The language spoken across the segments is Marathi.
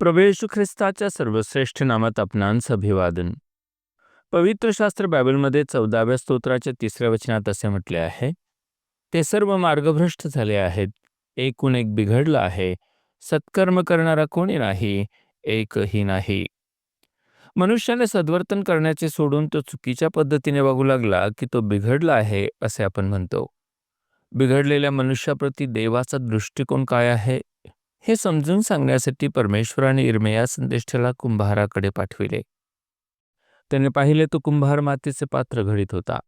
प्रभू येशू ख्रिस्ताच्या सर्वश्रेष्ठ नामात आपणांस अभिवादन. पवित्र शास्त्र बायबलमध्ये चौदाव्या स्तोत्राच्या तिसऱ्या वचनात असे म्हटले आहे ते सर्व मार्गभ्रष्ट झाले आहेत एकूण एक बिघडलं आहे सत्कर्म करणारा कोणी नाही एकही नाही. मनुष्याने सद्वर्तन करण्याचे सोडून तो चुकीच्या पद्धतीने वागू लागला की तो बिघडला आहे असे आपण म्हणतो. बिघडलेल्या मनुष्याप्रती देवाचा दृष्टिकोन काय आहे? हे समजून सांगण्यासाठी परमेश्वराने इर्मया संदेष्ठेला कुंभाराकडे पाठविले. त्याने पाहिले तो कुंभार मातीचे पात्र घडीत होता.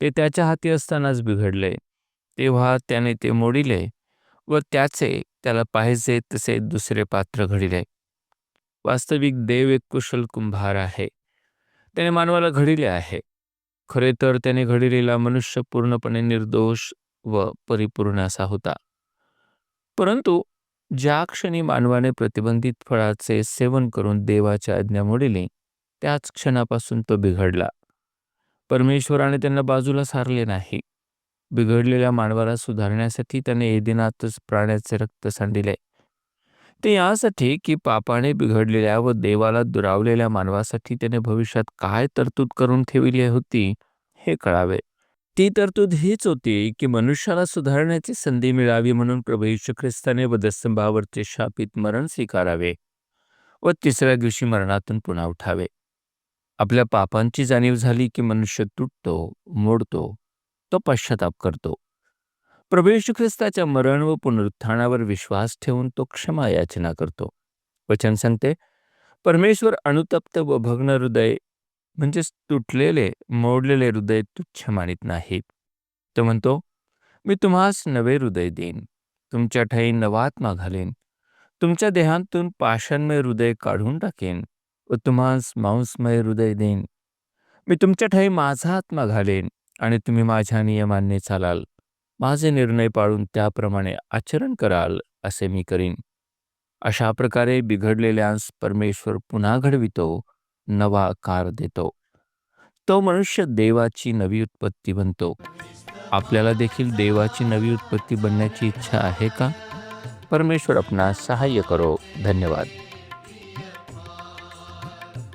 ते त्याच्या हाती असतानाच बिघडले. तेव्हा त्याने ते मोडिले व त्याचे त्याला पाहिजे तसे दुसरे पात्र घडिले. वास्तविक देव एक कुशल कुंभार आहे. त्याने मानवाला घडिले आहे. खरे तर त्याने घडिलेला मनुष्य पूर्णपणे निर्दोष व परिपूर्ण असा होता. परंतु ज्या क्षणी मानवाने प्रतिबंधित फळाचे सेवन करून देवाच्या आज्ञा मोडिली त्याच क्षणापासून तो बिघडला. परमेश्वराने त्यांना बाजूला सारले नाही. बिघडलेल्या मानवाला सुधारण्यासाठी त्याने एदिनातच प्राण्याचे रक्त सांडिले. ते यासाठी की पापाने बिघडलेल्या व देवाला दुरावलेल्या मानवासाठी त्याने भविष्यात काय तरतूद करून ठेवली होती हे कळावे. ती तरतूद हीच होती की मनुष्याला सुधारण्याची संधी मिळावी म्हणून प्रभू ख्रिस्ताने वधस्तंभावरचे शापित मरण स्वीकारावे व तिसऱ्या दिवशी मरणातून पुन्हा उठावे. आपल्या पापांची जाणीव झाली की मनुष्य तुटतो मोडतो तो पश्चाताप करतो. प्रभू ख्रिस्ताच्या मरण व पुनरुत्थानावर विश्वास ठेवून तो क्षमा याचना करतो. वचन सांगते परमेश्वर अनुतप्त व भग्न हृदय म्हणजेच तुटलेले मोडलेले हृदय तुच्छ मानित नाहीत तो म्हणतो मी तुम्हास नवे हृदय देईन. तुमच्या ठाई नवात्मा घालेन. तुमच्या देहांतून पाषाणमय हृदय काढून टाकेन व तुम्हास मांसमय हृदय देईन. मी तुमच्या ठाई माझा आत्मा घालेन आणि तुम्ही माझ्या नियमांनी चालाल. माझे निर्णय पाळून त्याप्रमाणे आचरण कराल असे मी करीन. अशा प्रकारे बिघडलेल्यास परमेश्वर पुन्हा घडवितो नवा आकार देतो. तो मनुष्य देवाची नवी उत्पत्ती बनतो. आपल्याला देखील देवाची नवी उत्पत्ती बनण्याची इच्छा आहे का? परमेश्वर आपणास सहाय्य करो. धन्यवाद.